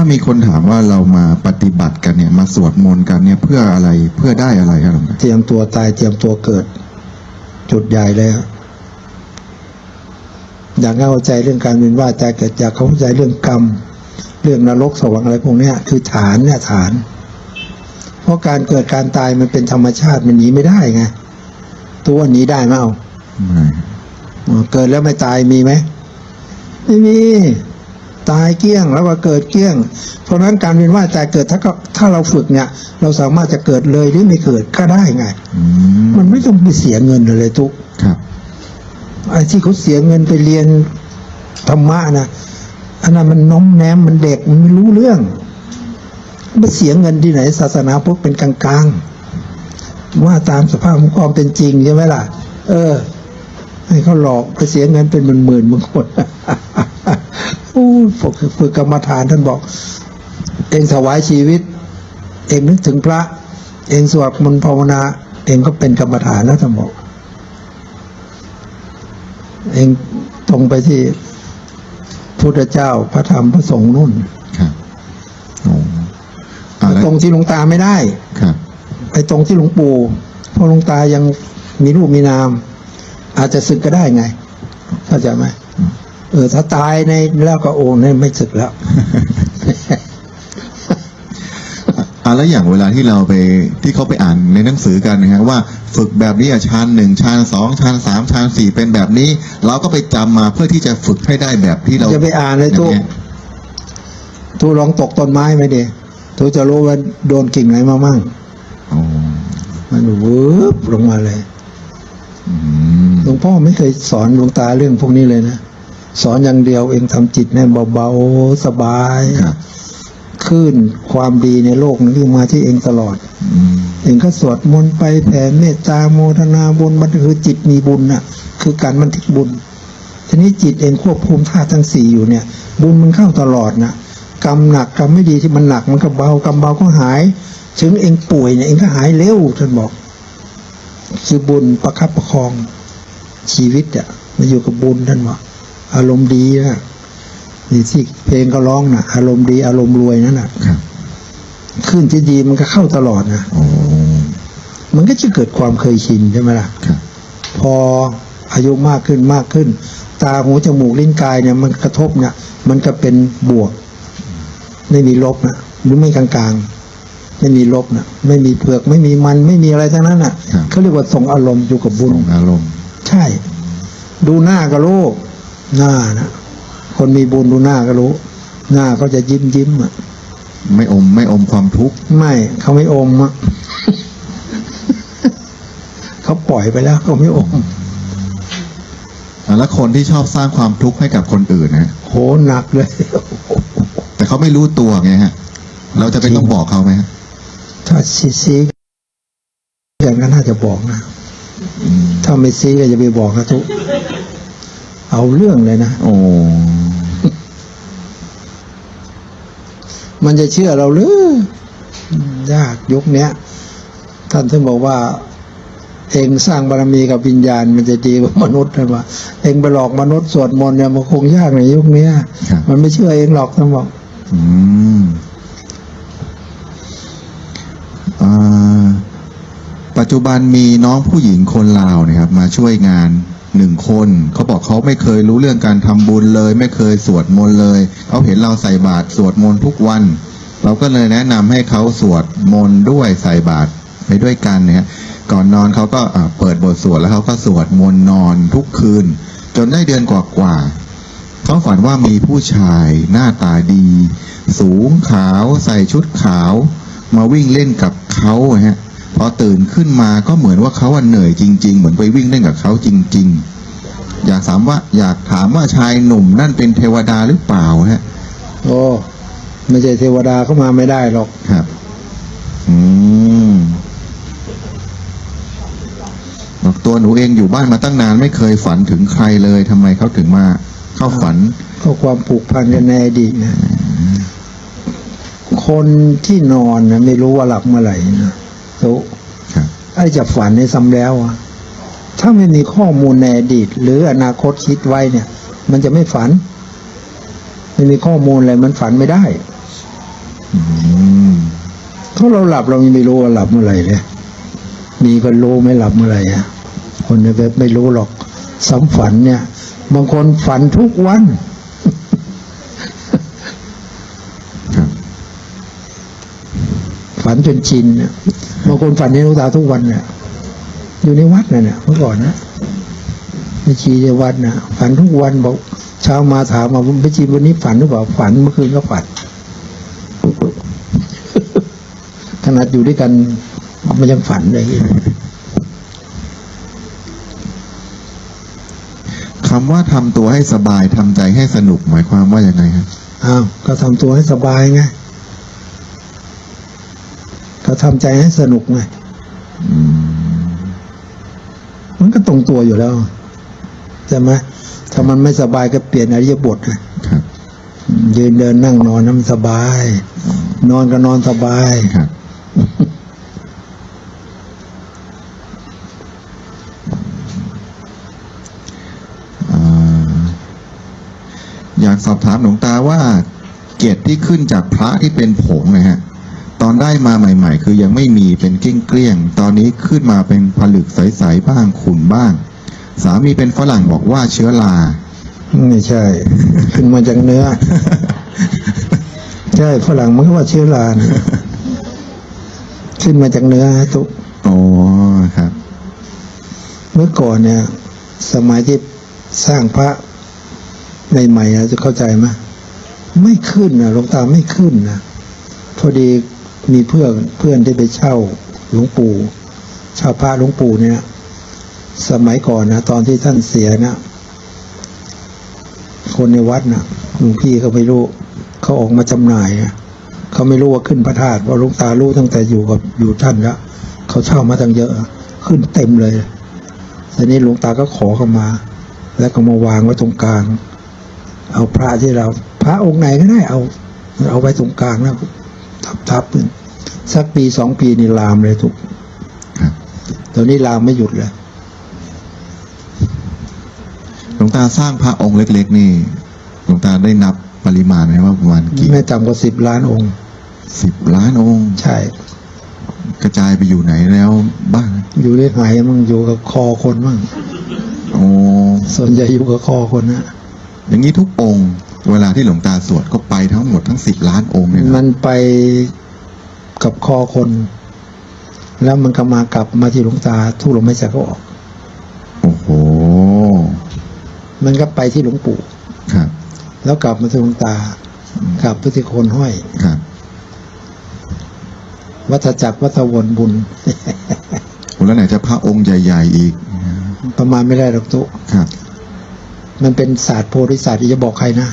ถ้ามีคนถามว่าเรามาปฏิบัติกันเนี่ย มาสวดมนต์กันเนี่ยเพื่ออะไรเพื่อได้อะไรครับหลวงตาเตรียมตัวตายเตรียมตัวเกิด จุดใหญ่เลยครับอยากให้เข้าใจเรื่องการเวียนว่ายตายเกิดอยากเข้าใจเรื่องกรรม เรื่องนรกสวรรค์อะไรพวกเนี้ยคือฐานเนี่ยฐาน เพราะการเกิดการตายมันเป็นธรรมชาติมันหนีไม่ได้ไงตัวหนีได้ไหมเอาไม่อ๋อเกิดแล้วไม่ตายมีไหมไม่มี ตายเกลี้ยงแล้วก็เกิดเกลี้ยง เพราะฉะนั้นการเวียนว่ายตายเกิดถ้าก็ถ้าเราฝึกเนี่ย เราสามารถจะเกิดเลยหรือไม่เกิดก็ได้ไงอืมมันไม่ต้องไปเสียเงินเลยทุกครับไอ้ที่เขาเสียเงินไปเรียนธรรมะนะอันนั้นมันน้อมแนมมันเด็กมันไม่รู้เรื่องมันเสียเงินที่ไหน ศาสนาพุทธเป็นกลางๆว่าตามสภาพของความเป็นจริงใช่ไหมล่ะ เออ ให้เขาหลอกไปเสียเงินเป็นหมื่นๆบางคนโอ้ย ฝึกฝึกกรรมฐานท่านบอก เองถวายชีวิต เองนึกถึงพระ เองสวดมนต์ภาวนา เองก็เป็นกรรมฐานนะท่านบอก เองตรงไปที่พุทธเจ้าพระธรรมพระสงฆ์นู่นครับโอ้อ่าแล้วตรงที่หลวงตาไม่ได้ครับไปตรงที่หลวงปู่เพราะหลวงตายังมีรูปมีนาม อาจจะศึกก็ได้ไงเข้าใจไหม เออถ้าตายในแล้วก็โอ้เนี่ยไม่ศึกแล้วอ่าแล้วอย่างเวลาที่เราไปที่เขาไปอ่านในหนังสือกันนะฮะว่าฝึกแบบนี้อะชานหนึ่งชานสองชานสามชานสี่เป็นแบบนี้ เราก็ไปจำมาเพื่อที่จะฝึกให้ได้แบบที่เราจะไปอ่านเลยทุกางงี้ทูลองตกต้นไม้ไหมเดีทูจะรู้ว่าโดนกิ่งไหนมามั่งอ๋อมันวืบลงมาเลยอืมหลวงพ่อไม่เคยสอนหลวงตาเรื่องพวกนี้เลยนะ สอนอย่างเดียวเองทำจิตให้เบาๆสบายครับคลื่นความดีในโลกนี้คือมาที่เองตลอดอืมเองก็สวดมนต์ไปแผ่เมตตาโมทนาบุญมันคือจิตมีบุญน่ะ คือการบันทึกบุญ ทีนี้จิตเองควบคุมธาตุทั้งสี่อยู่เนี่ย บุญมันเข้าตลอดนะกรรมหนักกรรมไม่ดีที่มันหนักมันก็เบากรรมเบาก็หาย ถึงเองป่วยเนี่ยเองก็หายเร็วท่านบอกคือบุญประคับประคองชีวิตอะมาอยู่กับบุญท่านว่า อารมณ์ดีนะนี่ที่เพลงก็ร้องนะอารมณ์ดี อารมณ์รวยนั่นน่ะครับขึ้นที่ดีมันก็เข้าตลอดนะโอ้มันก็จะเกิดความเคยชินใช่ไหมล่ะครับพออายุมากขึ้นมากขึ้น ตาหูจมูกลิ้นกายเนี่ย มันกระทบเนี่ย มันก็เป็นบวก ไม่มีลบนะหรือไม่กลางๆ ไม่มีลบนะไม่มีเผือกไม่มีมันไม่มีอะไรทั้งนั้นอะครับเขาเรียกว่าส่งอารมณ์อยู่กับบุญส่งอารมณ์ ใช่ ดูหน้าก็รู้ หน้านะคนมีบุญดูหน้าก็รู้ หน้าก็จะยิ้มยิ้มอะไม่อมไม่อมความทุกข์ไม่เขาไม่อมอะเขาปล่อยไปแล้วเขาไม่อมอ่าแล้วคนที่ชอบสร้างความทุกข์ให้กับคนอื่นนะโหหนักเลย แต่เขาไม่รู้ตัวไงฮะ เราจะเป็นต้องบอกเขาไหมฮะถ้าซีซีอย่างนั้นน่าจะบอกนะอืมถ้าไม่ซีก็จะไปบอกนะทุก เอาเรื่องเลยนะโอ้มันจะเชื่อเราหรืออืมยากยุคเนี้ย ท่านถึงบอกว่า เองสร้างบารมีกับวิญญาณ มันจะดีกว่ามนุษย์ท่านว่า เองไปหลอกมนุษย์สวดมนต์เนี่ยมันคงยากในยุคเนี้ยครับมันไม่เชื่อเองหรอกท่านบอกอืมอ่าปัจจุบันมีน้องผู้หญิงคนลาวนะครับ มาช่วยงาน หนึ่งคนเขาบอกเขาไม่เคยรู้เรื่องการทำบุญเลย ไม่เคยสวดมนต์เลยเขาเห็นเราใส่บาตรสวดมนต์ทุกวัน เราก็เลยแนะนำให้เขาสวดมนต์ด้วยใส่บาตรไปด้วยกันนะฮะก่อนนอนเขาก็เปิดบทสวดแล้วเขาก็สวดมนต์นอนทุกคืน จนได้เดือนกว่าๆเขาฝันว่ามีผู้ชายหน้าตาดี สูงขาวใส่ชุดขาว มาวิ่งเล่นกับเขาอะฮะ พอตื่นขึ้นมาก็เหมือนว่าเขาอะเหนื่อยจริง ๆ เหมือนไปวิ่งเล่นกับเขาจริง ๆ อยากถามว่าอยากถามว่าชายหนุ่มนั่นเป็นเทวดาหรือเปล่าฮะโอ้ไม่ใช่เทวดาเข้ามาไม่ได้หรอกครับ อืมบอกตัวหนูเองอยู่บ้านมาตั้งนานไม่เคยฝันถึงใครเลยทำไมเขาถึงมาเข้าฝันก็ความผูกพันกันในอดีตนะคนที่นอนนะไม่รู้ว่าหลับเมื่อไหร่นะ โตครับไอ้จะฝันในซ้ำแล้วอะถ้าไม่มีข้อมูลในอดีต หรืออนาคตคิดไว้เนี่ย มันจะไม่ฝัน ไม่มีข้อมูลอะไรมันฝันไม่ได้อืมถ้าเราหลับเรายังไม่รู้ว่าหลับเมื่อไหร่เลยมีคนรู้ไม่หลับเมื่อไหร่อะคนในเว็บไม่รู้หรอกสำฝันเนี่ย บางคนฝันทุกวัน ครับ ฝันจนชินเนี่ยบางคนฝันในลูกตาทุกวันเนี่ยอยู่ในวัดน่ะเนี่ยเมื่อก่อนนะไม่ชีในวัดนะฝันทุกวันบอกเช้ามาถามมาไม่ชีวันนี้ฝันหรือเปล่าฝันเมื่อคืนก็ฝันขนาดอยู่ด้วยกันมันยังฝันเลยคำว่าทำตัวให้สบายทำใจให้สนุกหมายความว่าอย่างไงครับอ้าวก็ทำตัวให้สบายไง ก็ทำใจให้สนุกไงอืมมันก็ตรงตัวอยู่แล้วใช่ไหมถ้ามันไม่สบายก็เปลี่ยนอริยบทไงครับยืนเดินนั่งนอนน้ำสบาย นอนก็นอนสบายครับอ่าอยากสอบถามหลวงตาว่า เกศที่ขึ้นจากพระที่เป็นผงนะฮะต อนได้มาใหม่ ๆ คือยังไม่มีเป็นเกลี้ยงๆตอนนี้ขึ้นมาเป็นผลึกใสๆบ้างขุ่นบ้าง สามีเป็นฝรั่งบอกว่าเชื้อราไม่ใช่ ขึ้นมาจากเนื้อ ใช่ฝรั่งมันก็ว่าเชื้อรานะขึ้นมาจากเนื้อฮะทุกอ๋อครับ เมื่อก่อนเนี่ย สมัยที่สร้างพระใหม่ๆนะจะเข้าใจไหมไม่ขึ้นนะหลวงตาไม่ขึ้นนะพอดี มีเพื่อนเพื่อนที่ไปเช่าหลวงปู่เช่าพระหลวงปู่เนี่ย สมัยก่อนนะตอนที่ท่านเสียนะคนในวัดนะหลวงพี่เขาไม่รู้เขาออกมาจำหน่ายนะเขาไม่รู้ว่าขึ้นพระธาตุเพราะหลวงตารู้ตั้งแต่อยู่กับอยู่ท่านแล้วเขาเช่ามาตั้งเยอะขึ้นเต็มเลยทีนี้หลวงตาก็ขอเข้ามา แล้วก็มาวางไว้ตรงกลาง เอาพระที่เรา พระองค์ไหนก็ได้เอา เอาไว้ตรงกลางแล้วทับทับขึ้น สักปีสองปีนี่ลามเลยถูกครับตอนนี้ลามไม่หยุดเลยหลวงตาสร้างพระองค์เล็ก ๆ นี่หลวงตาได้นับปริมาณไหมว่าประมาณกี่ไม่ต่ำกว่าสิบล้านองค์สิบล้านองค์ ใช่ กระจายไปอยู่ไหนแล้วบ้างอยู่เรียกไหนมั่งอยู่กับคอคนมั่งโอ้ส่วนใหญ่อยู่กับคอคนนะอย่างนี้ทุกองค์ เวลาที่หลวงตาสวดก็ไปทั้งหมดทั้งสิบล้านองค์เนี่ยนะมันไป กับคอคน แล้วมันก็มากลับมาที่หลวงตาทุกลมไม่ใจก็ออก โอ้โห มันก็ไปที่หลวงปู่ครับ แล้วกลับมาที่หลวงตากลับไปที่โคนห้อยครับ วัฏจักรวัฏวนบุญแล้วไหนจะพระองค์ใหญ่ๆอีก ประมาณไม่ได้หรอกตุครับ มันเป็นศาสตร์โพธิศาสตร์ที่จะบอกใครนะ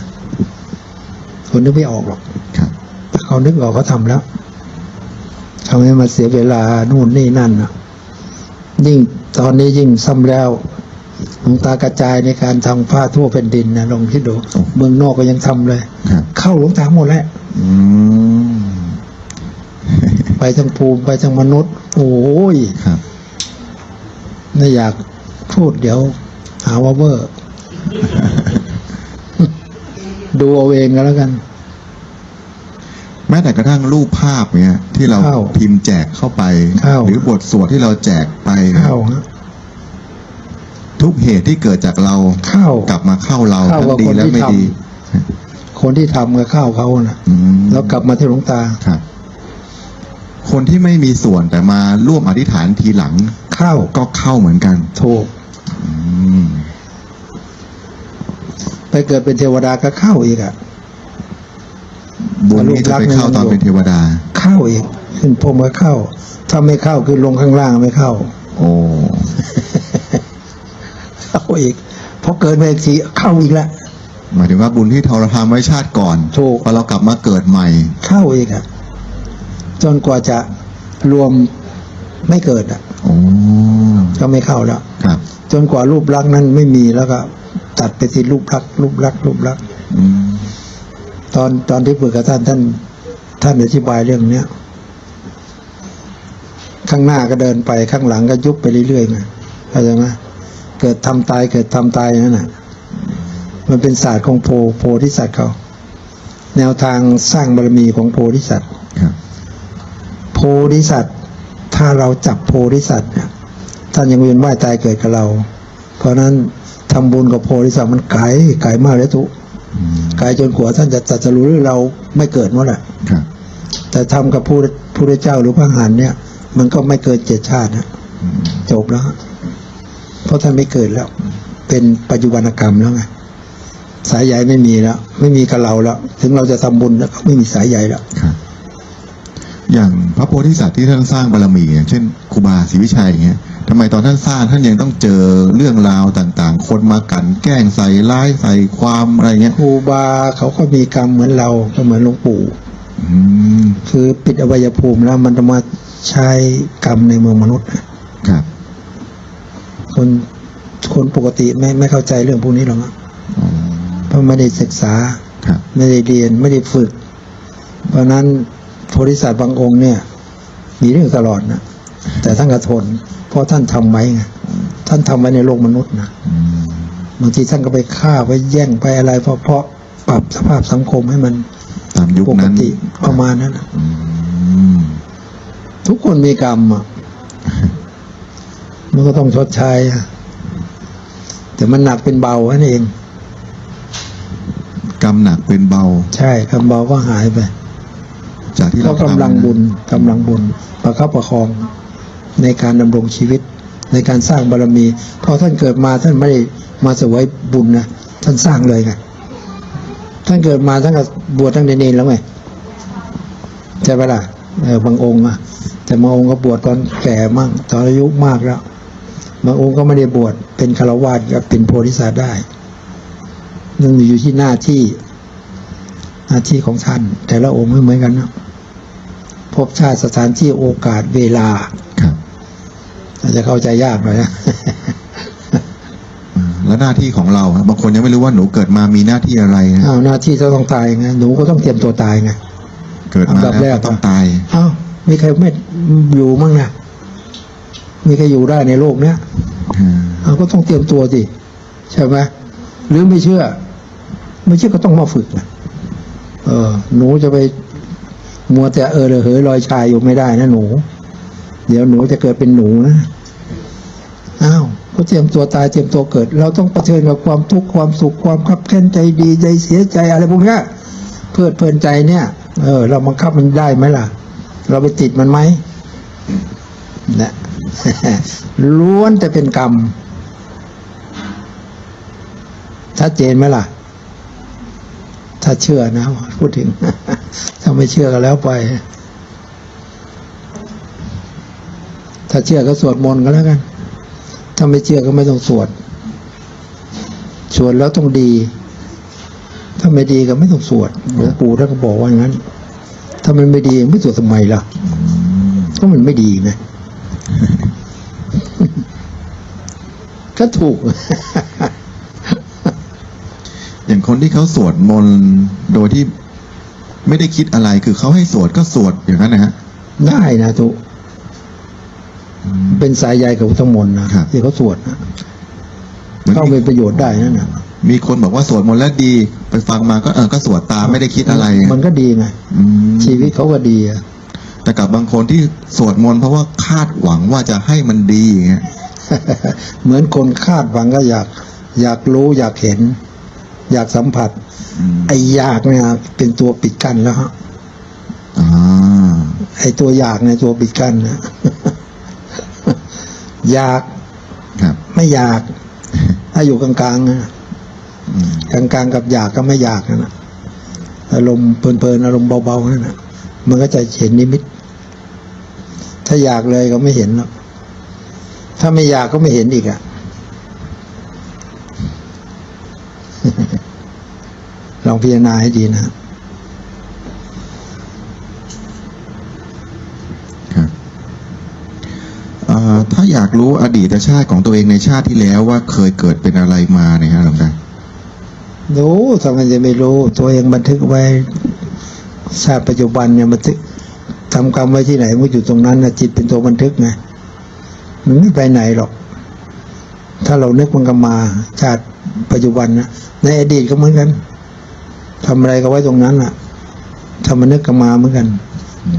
คนนึกไม่ออกหรอก ครับ ถ้าเขานึกออกเขาทำแล้ว เขาไม่มาเสียเวลานู่นนี่นั่นนะยิ่งตอนนี้ยิ่งซ้ำแล้วหลวงตากระจายในการทำผ้าทั่วแผ่นดินนะลองคิดดู เมืองนอกก็ยังทำเลยครับเข้าหลวงตาหมดแล้วอืมไปทั้งภูมิไปทั้งมนุษย์ โอ้ยครับไม่อยากพูดเดี๋ยว หาว่าเวอร์ดูเอาเองก็แล้วกัน แม้แต่กระทั่งรูปภาพเนี่ยที่เราเข้าพิมพ์แจกเข้าไป เข้า หรือบทสวดที่เราแจกไปเนี่ยเข้าฮะ ทุกเหตุที่เกิดจากเราเข้ากลับมาเข้าเราเข้าทั้งกับดีคนและที่ไม่ทำ ดีคนที่ทำก็เข้าเขานะอืม แล้วกลับมาที่หลวงตาครับ คนที่ไม่มีส่วนแต่มาร่วมอธิษฐานทีหลังเข้าก็เข้าเหมือนกันถูก อืมไปเกิดเป็นเทวดาก็เข้าอีกอะ บุญนี้จะไปเข้าตอนเป็นเทวดา เข้าอีกขึ้นพรหมก็เข้า ถ้าไม่เข้าคือลงข้างล่างไม่เข้า โอ้เข้าอีกพอเกิดมาอีกทีเข้าอีกแล้วหมายถึงว่าบุญที่เราทำไว้ชาติก่อนถูกพอเรากลับมาเกิดใหม่ เข้าอีกอะจนกว่าจะรวมไม่เกิดอะโอ้ก็ไม่เข้าแล้วครับ จนกว่ารูปลักษณ์นั้นไม่มีแล้วก็ตัดไปที่รูปลักษณ์รูปลักษณ์รูปลักษณ์อืม ตอนตอนที่ฝึกกับท่านท่าน ท่านอธิบายเรื่องเนี้ยข้างหน้าก็เดินไปข้างหลังก็ยุบไปเรื่อยๆไงเข้าใจไหมเกิดทำตายเกิดทำตายนั่นน่ะ มันเป็นศาสตร์ของโพโพธิสัตว์เขา แนวทางสร้างบารมีของโพธิสัตว์ครับโพธิสัตว์ถ้าเราจับโพธิสัตว์เนี่ยท่านยังเวียนว่ายตายเกิดกับเรา เพราะฉะนั้นทำบุญกับโพธิสัตว์มันไกลไกลมากเลยทุก อืมไกลจนกว่าท่านจะตรัจะรู้เรื่องเราไม่เกิดเมื่อไหร่ครับแต่ทำกับผู้ผู้ได้เจ้าหรือพระหันเนี่ย มันก็ไม่เกินเจ็ดชาตินะอืมจบแล้วฮะเพราะท่านไม่เกิดแล้ว เป็นปัจจุบันกรรมแล้วไงสายใยไม่มีแล้ว ไม่มีกับเราแล้ว ถึงเราจะทำบุญแล้วก็ไม่มีสายใยแล้วครับ อย่างพระโพธิสัตว์ที่ท่านสร้างบารมีอย่างเช่นครูบาศรีวิชัยอย่างเงี้ยทำไมตอนท่านสร้างท่านยังต้องเจอเรื่องราวต่างๆ คนมากลันแกล้งใส่ร้ายใส่ความอะไรเงี้ยครูบาเขาก็มีกรรมเหมือนเราก็เหมือนหลวงปู่อืมคือปิดอวัยภูมิแล้วมันจะมาใช้กรรมในเมืองมนุษย์นะครับ คนคนปกติไม่ไม่เข้าใจเรื่องพวกนี้หรอกนะอ๋อเพราะไม่ได้ศึกษาครับไม่ได้เรียนไม่ได้ฝึก เพราะฉะนั้นโพธิสัตว์บางองค์เนี่ย มีเรื่องตลอดนะแต่ท่านก็ทน เพราะท่านทำไว้ไงท่านทำไว้ในโลกมนุษย์นะอืมบางทีท่านก็ไปฆ่าไปแย่งไปอะไร เพราะเพราะปรับสภาพสังคมให้มันตามยุคปกนั้นติประมาณนั้นน่ะอืมทุกคนมีกรรมอะมันก็ต้องชดใช้อะแต่มันหนักเป็นเบาแค่นั้นเอง กรรมหนักเป็นเบา ใช่กรรมเบาก็หายไป จากที่เพเราราะกำลังทำนะบุญกำลังบุญประคับประคองในการดำรงชีวิต ในการสร้างบารมีพอท่านเกิดมาท่านไม่ได้มาเสวยบุญนะท่านสร้างเลยไงท่านเกิดมาท่านก็บวชตั้งแต่เนนแล้วไงใช่ปะล่ะเออบางองค์อะแต่บางองค์ก็บวชตอนแก่มั่งตอนอายุมากแล้วบางองค์ก็ไม่ได้บวชเป็นคารวาสก็เป็นโพธิสัตว์ได้นั่นอยู่ที่หน้าที่หน้าที่ของท่าน แต่ละองค์ไม่เหมือนกันนะ ภพชาติสถานที่โอกาสเวลาครับอาจจะเข้าใจยากหน่อยนะอ่าแล้วหน้าที่ของเราฮะบางคนยังไม่รู้ว่าหนูเกิดมามีหน้าที่อะไรนะอ้าวหน้าที่จะต้องตายไงหนูก็ต้องเตรียมตัวตายไงเกิดมาอันดับแรแล้กวก็ต้องตายอ้าวมีใครไม่อยู่มั่งนะมีใครอยู่ได้ในโลกเนี้ยอ่าอ้าวก็ต้องเตรียมตัวสิใช่ไหมหรือไม่เชื่อ ไม่เชื่อก็ต้องมาฝึกนะเออหนูจะไป มัวแต่เออระเหยลอยชายอยู่ไม่ได้นะหนู เดี๋ยวหนูจะเกิดเป็นหนูนะอ้าวก็เตรียมตัวตายเตรียมตัวเกิด เราต้องเผชิญกับความทุกข์ความสุขความขับแค้นใจดีใจเสียใจอะไรพวกนี้เพลิดเพลินใจเนี่ย เออ เราบังคับมันได้ไหมล่ะ เราไปติดมันไหมนะล้วนแต่เป็นกรรมชัดเจนไหมล่ะ ถ้าเชื่อนะ พูดถึง ถ้าไม่เชื่อก็แล้วไป ถ้าเชื่อก็สวดมนต์ก็แล้วกัน ถ้าไม่เชื่อก็ไม่ต้องสวด สวดแล้วต้องดี ถ้าไม่ดีก็ไม่ต้องสวดหลวงปู่ท่านก็บอกว่างั้น ถ้ามันไม่ดีไม่สวดทำไมล่ะก็มันไม่ดีไงก็ถูก อย่างคนที่เขาสวดมนต์โดยที่ไม่ได้คิดอะไรคือเขาให้สวดก็สวดอย่างนั้นนะฮะได้นะทุกเป็นสายใยกับพุทธมนต์นะครับที่เขาสวดนะเหมือนเข้ามีเป็นประโยชน์ได้นั่นนะมีคนบอกว่าสวดมนต์แล้วดี ไปฟังมาก็เออก็สวดตามไม่ได้คิดอะไร มันก็ดีไงอืมชีวิตเขาก็ดีอะแต่กับบางคนที่สวดมนต์เพราะว่าคาดหวังว่าจะให้มันดีอย่างเงี้ยเหมือนคนคาดหวังก็อยาก อยากรู้อยากเห็น อยากสัมผัสอืมไอ้อยากเนี่ยเป็นตัวปิดกั้นแล้วฮะอ่าไอ้ตัวอยากในยตัวปิดกั้นนะอยากครับไม่อยากถ้าอยู่กลางๆนะอืมกลางๆกับอยากก็ไม่อยากนะอารมณ์เพลินๆอารมณ์เบาๆนั่นนะมันก็จะเห็นนิมิต ถ้าอยากเลยก็ไม่เห็นหรอกถ้าไม่อยากก็ไม่เห็นอีกอะ ลองพิจารณาให้ดีนะ ครับเอ่อถ้าอยากรู้อดีตชาติของตัวเองในชาติที่แล้วว่าเคยเกิดเป็นอะไรมาเนี่ยฮะหลวงตารู้ทำไมจะไม่รู้ ตัวเองบันทึกไว้ชาติปัจจุบันเนี่ยบันทึกทำกรรมไว้ที่ไหนมันอยู่ตรงนั้นนะจิตเป็นตัวบันทึกไงมันไม่ไปไหนหรอก ถ้าเรานึกมันก็มาชาติปัจจุบันนะในอดีตก็เหมือนกัน ทำอะไรก็ไว้ตรงนั้นน่ะถ้ามันนึกก็มาเหมือนกัน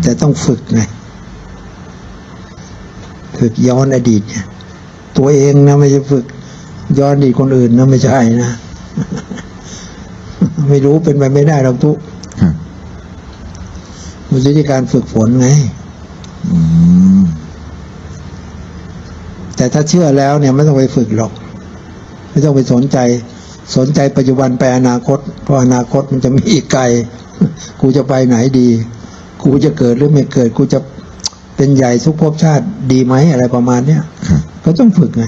แต่ต้องฝึกไงฝึกย้อนอดีตเนี่ยตัวเองนะไม่ใช่ฝึก ย้อนอดีตคนอื่นนะไม่ใช่นะไม่รู้เป็นไปไม่ได้หรอกทุกครับมันวิธีการฝึกฝนไงอืมแต่ถ้าเชื่อแล้วเนี่ยไม่ต้องไปฝึกหรอก ไม่ต้องไปสนใจ สนใจปัจจุบันไปอนาคต เพราะอนาคตมันจะมีอีกไกล กูจะไปไหนดี กูจะเกิดหรือไม่เกิด กูจะเป็นใหญ่ทุกภพชาติดีไหมอะไรประมาณเนี้ยครับก็ต้องฝึกไง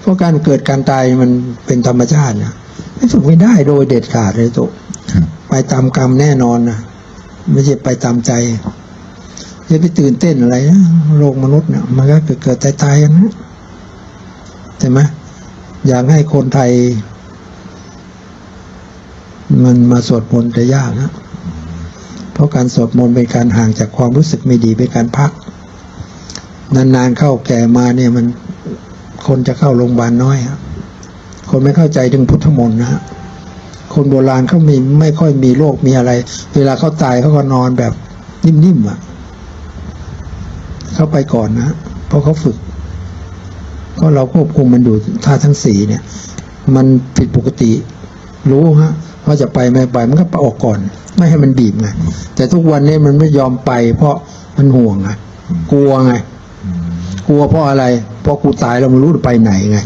เพราะการเกิดการตายมันเป็นธรรมชาตินะไม่ฝึกไม่ได้โดยเด็ดขาดเลยตุครับไปตามกรรมแน่นอนนะไม่ใช่ไปตามใจอย่าไปตื่นเต้นอะไรนะโลกมนุษย์เนี่ยมันก็เกิดเกิดตายตายๆกันนะใช่ไหม อยากให้คนไทย มันมาสวดมนต์จะยากนะ เพราะการสวดมนต์เป็นการห่างจากความรู้สึกไม่ดีเป็นการพัก นานๆเข้าแก่มาเนี่ยมันคนจะเข้าโรงพยาบาลน้อยครับคนไม่เข้าใจถึงพุทธมนต์นะฮะคนโบราณเขามีไม่ค่อยมีโรคมีอะไร เวลาเขาตายเขาก็นอนแบบนิ่มๆอะ เข้าไปก่อนนะเพราะเขาฝึก ก็เราควบคุมมันอยู่ท่าทั้งสี่เนี่ย มันผิดปกติ รู้ฮะว่าจะไปไม่ไปมันก็ไปออกก่อน ไม่ให้มันบีบไงแต่ทุกวันนี้มันไม่ยอมไป เพราะมันห่วงไงกลัวไงกลัวเพราะอะไร เพราะกูตายแล้วมันรู้จะไปไหนไง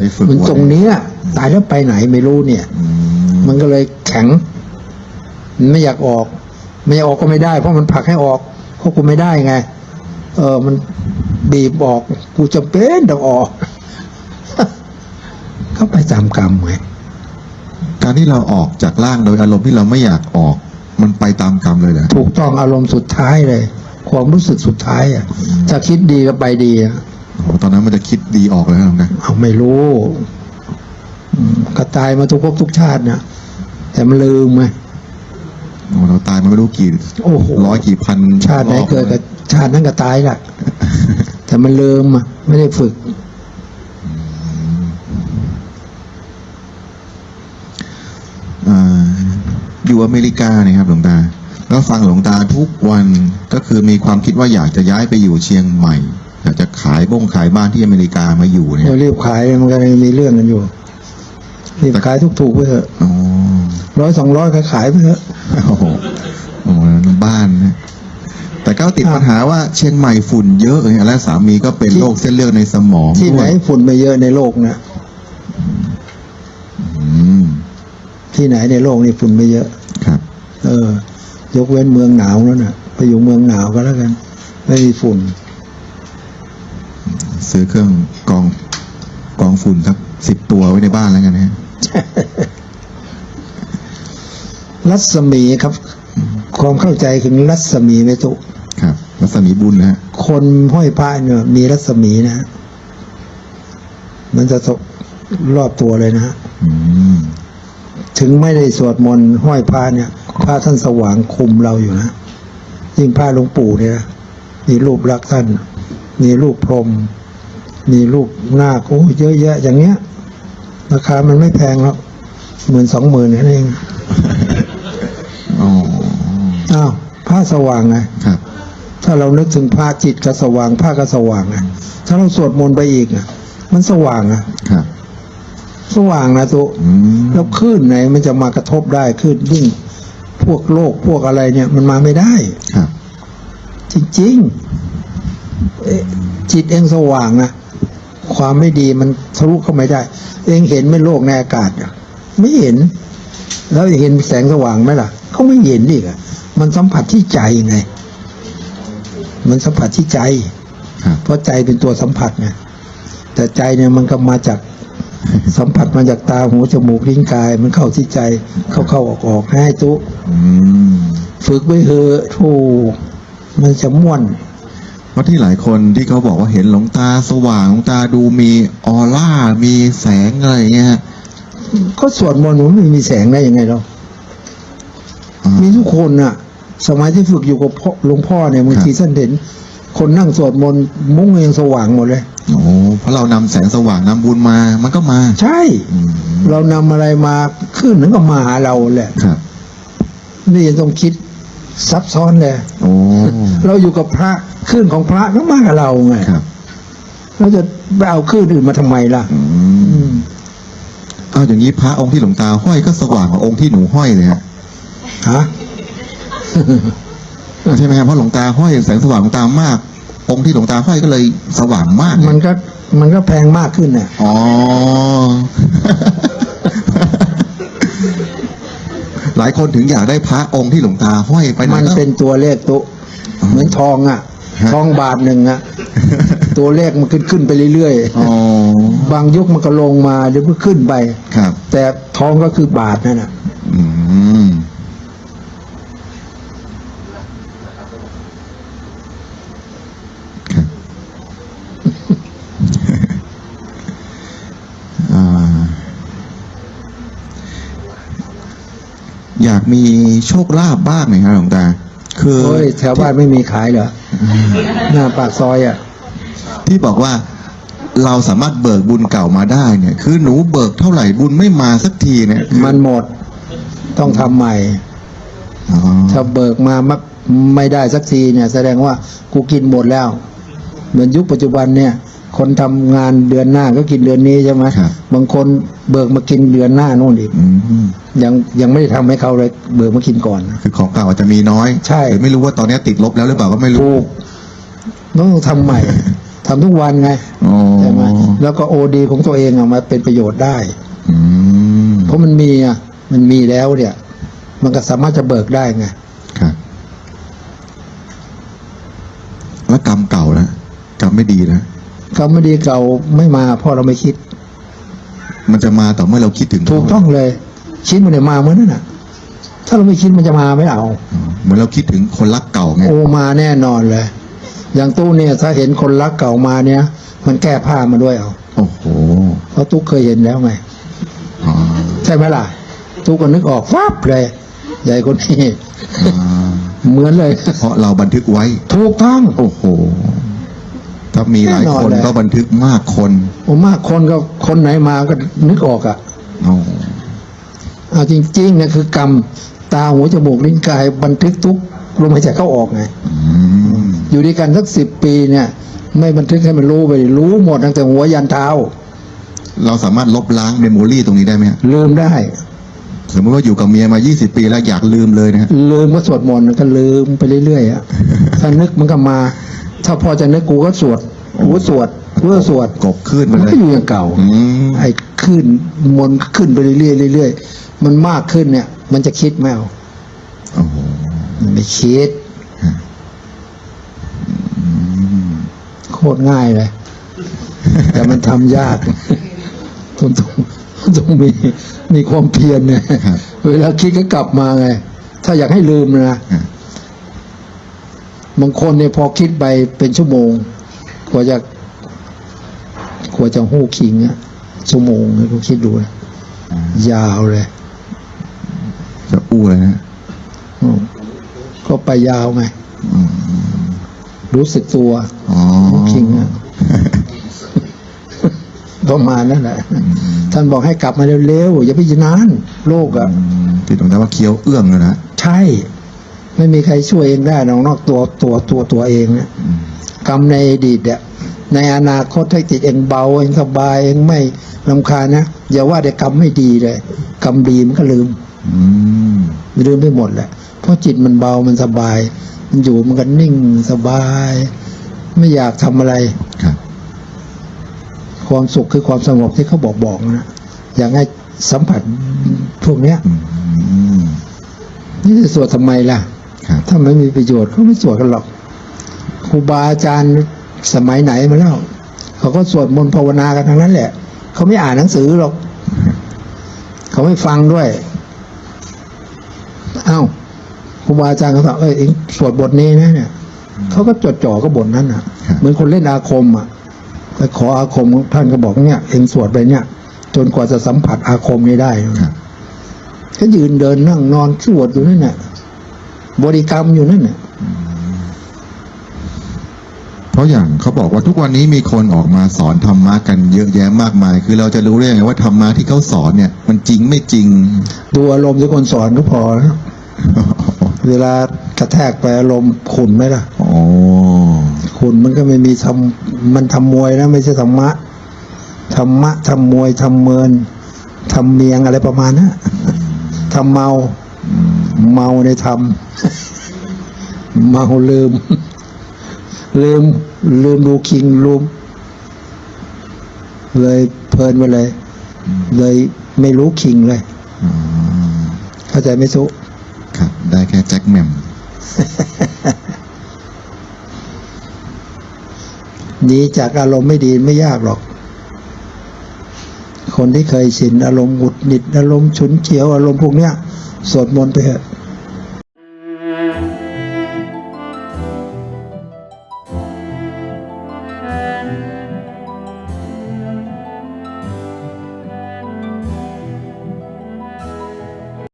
ได้ฝึกมันไว้ตรงเนี้ยตายแล้วไปไหนไม่รู้เนี่ยอืมมันก็เลยแข็ง มันไม่อยากออก ไม่อยากออกก็ไม่ได้ เพราะมันผลักให้ออกเพราะกูไม่ได้ไง เออมัน บีบออกกูจะเป็นต้องออกก็ไปตามกรรมไงการที่เราออกจากร่างโดยอารมณ์ที่เราไม่อยากออก มันไปตามกรรมเลยเหรอถูกต้องอารมณ์สุดท้ายเลย ความรู้สึกสุดท้ายอะถ้าคิดดีก็ไปดีอะโอ้ตอนนั้นมันจะคิดดีออกเลยนะเอาไม่รู้อืมก็ตายมาทุกภพทุกชาตินะแต่มันลืมไงโอ้เราตายมาไม่รู้กี่โอ้โหร้อยกี่พัน ชาติไหนรอบเกิดกับชาตินั้นก็ตายแหละ แต่มันลืมอะ ไม่ได้ฝึกอ่าอยู่อเมริกาเนี่ยครับหลวงตาแล้วฟังหลวงตาทุกวันก็คือมีความคิดว่าอยากจะย้ายไปอยู่เชียงใหม่ อยากจะขายบ้งขายบ้านที่อเมริกามาอยู่เนี่ยเดี๋ยวรีบขายมันก็ยังมีเรื่องกันอยู่รีบขายถูกๆไปเถอะอ๋อร้อยสองร้อยก็ขายไปเถอะโอ้โหโอ้โหบ้านนะ แต่ก็ติดอะปัญหาว่าเชียงใหม่ฝุ่นเยอะเลยและสามีก็เป็นที่โรคเส้นเลือดในสมองที่ไหนด้วยฝุ่นไม่เยอะในโลกนะอืมที่ไหนในโลกนี่ฝุ่นไม่เยอะครับ เออ ยกเว้นเมืองหนาวแล้วน่ะ ไปอยู่เมืองหนาวก็แล้วกัน ไม่มีฝุ่น ซื้อเครื่องกรองกรองฝุ่นสักสิบตัวไว้ในบ้านแล้วกันนะฮะรัศมีครับ ความเข้าใจถึงรัศมีไหมตุค รับรัศมีบุญนะฮะคนห้อยพระเนี่ยมีรัศมีนะฮะมันจะตกรอบตัวเลยนะฮะอืมถึงไม่ได้สวดมนต์ห้อยพระเนี่ยพระท่านสว่างคุมเราอยู่นะยิ่งพระหลวงปู่เนี่ยนะมีรูปลักษณ์ท่าน มีรูปพรหมมีรูปนาคโอ้ยเยอะแยะอย่างเงี้ย ราคามันไม่แพงหรอกหมื่นสองหมื่นนั่นเองอ๋ออ้าวพระสว่างไงครับ ถ้าเรานึกถึงพระจิตก็สว่างพระก็สว่างไงถ้าเราสวดมนต์ไปอีกอะ มันสว่างอะครับสว่างนะตัวอืมแล้วคลื่นไหนมันจะมากระทบได้คลื่นยิ่ง พวกโลกพวกอะไรเนี่ย มันมาไม่ได้ครับ จริงๆเอ๊ะจิตเองสว่างนะความไม่ดีมันทะลุเข้าไม่ได้ เองเห็นไหม่โลกในอากาศอะไม่เห็น แล้วเห็นแสงสว่างไหมล่ะ เขาไม่เห็นอีกอะมันสัมผัสที่ใจไง มันสัมผัสที่ใจครับเพราะใจเป็นตัวสัมผัสไงแต่ใจเนี่ยมันก็มาจากสัมผัสมาจากตาหูจมูกลิ้นกาย มันเข้าที่ใจเข้าเข้าออกออกให้ตุอืมฝึกไว้เถอะทูมันจะม่วนเพราะที่หลายคนที่เขาบอกว่าเห็นหลวงตาสว่างหลวงตาดูมีออร่ามีแสงอะไรอย่างเงี้ยฮะก็สวดมนต์มันไม่มีแสงได้ยังไงเราอ่ามีทุกคนน่ะ สมัยที่ฝึกอยู่กับพ่อหลวงพ่อเนี่ยบางทีท่านเห็น คนนั่งสวดมนต์มุ้งยังสว่างหมดเลยโอ้เพราะเรานำแสงสว่างนำบุญมา มันก็มา ใช่อืมเรานำอะไรมาขึ้นนั้นก็มาหาเราแหละครับ นี่ยังต้องคิดซับซ้อนเลยโอ้เราอยู่กับพระคลื่นของพระก็มากกับเราไงครับเราจะไปเอาคลื่นอื่นมาทำไมล่ะอืมอืมเอาอย่างนี้พระองค์ที่หลวงตาห้อยก็สว่างกว่าองค์ที่หนูห้อยเลยฮะฮะ ใช่ไหมครับเพราะหลวงตาห้อยแสงสว่างหลวงตามาก องค์ที่หลวงตาห้อยก็เลยสว่างมากมันก็มันก็แพงมากขึ้นน่ะอ๋อหลายคนถึงอยากได้พระองค์ที่หลวงตาห้อยไปไหมันก็ เป็นตัวเลขตุเหมือนทองอะ ฮะ ทองบาทหนึ่งอะ ตัวเลขมันขึ้นขึ้นไปเรื่อยอ๋อๆ บางยุคมันก็ลงมาเดี๋ยวก็ขึ้นไป ครับ แต่ทองก็คือบาทนั่นน่ะ อืมครับ อ่าอยาก มีโชคลาภบ้างไหมครับหลวงตา คือโอ้ยแถวบ้านไม่มีขายเหรอหน้าปากซอยอะ ที่บอกว่าเราสามารถเบิกบุญเก่ามาได้เนี่ย คือหนูเบิกเท่าไหร่บุญไม่มาสักทีเนี่ยมันหมดต้องทำใหม่อ๋อถ้าเบิกมาไม่ไม่ได้สักทีเนี่ย แสดงว่ากูกินหมดแล้ว เหมือนยุคปัจจุบันเนี่ย คนทำงานเดือนหน้าก็กินเดือนนี้ใช่ไหมครับบางคนเบิกมากินเดือนหน้านู่นอีกอืมยังยังไม่ได้ทำให้เขาเลยเบิกมากินก่อน คือของเก่าอาจจะมีน้อยใช่หรือไม่รู้ว่าตอนนี้ติดลบแล้วหรือเปล่าก็ไม่รู้ถูกต้องทำใหม่ทำทุกวันไงอ๋อใช่ไหมแล้วก็โอดีของตัวเองอะมาเป็นประโยชน์ได้อืมเพราะมันมีอะมันมีแล้วเนี่ย มันก็สามารถจะเบิกได้ไงครับแล้วกรรมเก่านะกรรมไม่ดีนะ กรรมไม่ดีเก่าไม่มาเพราะเราไม่คิด มันจะมาต่อเมื่อเราคิดถึงถูกต้องเลย คิดมันเนี่ยมาเหมือนนั่นน่ะ ถ้าเราไม่คิดมันจะมาไม่เอาอ๋อเหมือนเราคิดถึงคนรักเก่าไงโอมาแน่นอนเลย อย่างตู้เนี่ยถ้าเห็นคนรักเก่ามาเนี่ย มันแก้ผ้ามาด้วยเอาโอ้โหเพราะตุ๊กเคยเห็นแล้วไงอ๋อใช่ไหมล่ะตุ๊กก็นึกออกฟับเลยใหญ่คนนี้อ่าเหมือนเลยเพราะเราบันทึกไว้ ถูกต้องโอ้โห ถ้ามีหลายแน่นอนคนเลยก็บันทึกมากคนผมมากคนก็คนไหนมาก็นึกออกอะอ๋อเอาจริงๆนะคือกรรมตาหูจมูกลิ้นกาย บันทึกทุกลมหายใจเข้าออกไง อืมอยู่ด้วยกันสักสิบปีเนี่ย ไม่บันทึกให้มันรู้ไปดิรู้หมดตั้งแต่หัวยันเท้า เราสามารถลบล้างเมมโมรีตรงนี้ได้ไหมฮะลืมได้ สมมติว่าอยู่กับเมียมา 20 ปีแล้วอยากลืมเลยนะฮะลืมก็สวดมนต์ก็ลืมไปเรื่อยๆอะ ถ้านึกมันก็มา ถ้าพอจะนึกกูก็สวดกูก็สวดกูก็สวดกบขึ้นมัมานเลยก็อยู่อย่างเก่าอืม ไอ้ขึ้นมนต์ขึ้นไปเรื่อยๆเรื่อยๆมันมากขึ้นเนี่ย มันจะคิดไหมเอาโอ้โหมันไม่คิดโคตรง่ายเลย แต่มันทำยากต้องต้องต้องมีมีความเพียรเนี่ย ครับ เวลาคิดก็กลับมาไง ถ้าอยากให้ลืมนะ อะ บางคนเนี่ยพอคิดไปเป็นชั่วโมงกว่าจะกว่าจะหู้คิงอะชั่วโมงเนี่ยก็คิดดูนะยาวเลย จะอู้เลยนะอืมก็ไปยาวไงอืมรู้สึกตัวอ๋อหู้คิงอะประมาณนั่นแหละท่านบอกให้กลับมาเร็วๆอย่าไปนาน โลกอะอืมที่ตรงนั้นว่าเคี้ยวเอื้องเลยนะใช่ ไม่มีใครช่วยเองได้นอกนอกตัวตัวตัวตัวเองนะกรรมในอดีตเนี่ยในอนาคตให้ติดเองเบาเองสบายเองไม่ลำคาญนะอย่าว่าแต่กรรมไม่ดีเลย กรรมดีมันก็ลืมอืมลืมไปหมดแหละเพราะจิตมันเบามันสบาย มันอยู่มันก็นิ่งสบาย ไม่อยากทำอะไรครับ ความสุขคือความสงบที่เขาบอกบอกนะอยากให้สัมผัสพวกเนี้ยอืมนี่จะสวดทำไมล่ะครับ ถ้าไม่มีประโยชน์เขาไม่สวดกันหรอกครูบาอาจารย์สมัยไหนมาแล้วเขาก็สวดมนต์ภาวนากันทั้งนั้นแหละ เขาไม่อ่านหนังสือหรอก เขาไม่ฟังด้วย เอ้าครูบาอาจารย์เขาบอกเอ้ยเองสวดบทนี้นะเนี่ยเขาก็จดจ่อก็บทนั้นอะครับเหมือนคนเล่นอาคมอะไปขออาคมท่านก็บอกเนี่ยเองสวดไปเนี่ย จนกว่าจะสัมผัสอาคมนี้ได้ครับก็ยืนเดินนั่งนอนสวดอยู่นั่นน่ะ บริกรรมอยู่นั่นน่ะเพราะอย่างเขาบอกว่าทุกวันนี้มีคนออกมาสอนธรรมะกันเยอะแยะมากมาย คือเราจะรู้ได้ยังไงว่าธรรมะที่เขาสอนเนี่ย มันจริงไม่จริง ดูอารมณ์ที่คนสอนก็พอแล้วเวลากระแทกไปอารมณ์ขุนไหมล่ะอ๋อขุนมันก็ไม่มีทำมันทำมวยนะ ไม่ใช่ธรรมะธรรมะทำมวยทำเมินทำเมียงอะไรประมาณนะทำเมา เมาในธรรม เมาลืม ลืม ลืมดูคิงลืมเลยเพลินไปเลย เลยไม่รู้คิงเลยอ๋อเข้าใจไหมสุครับ ได้แค่แจ็คแหม่มหนีจากอารมณ์ไม่ดีไม่ยากหรอก คนที่เคยชินอารมณ์หงุดหงิดอารมณ์ฉุนเฉียวอารมณ์พวกเนี้ย สวดมนต์ไปเถอะ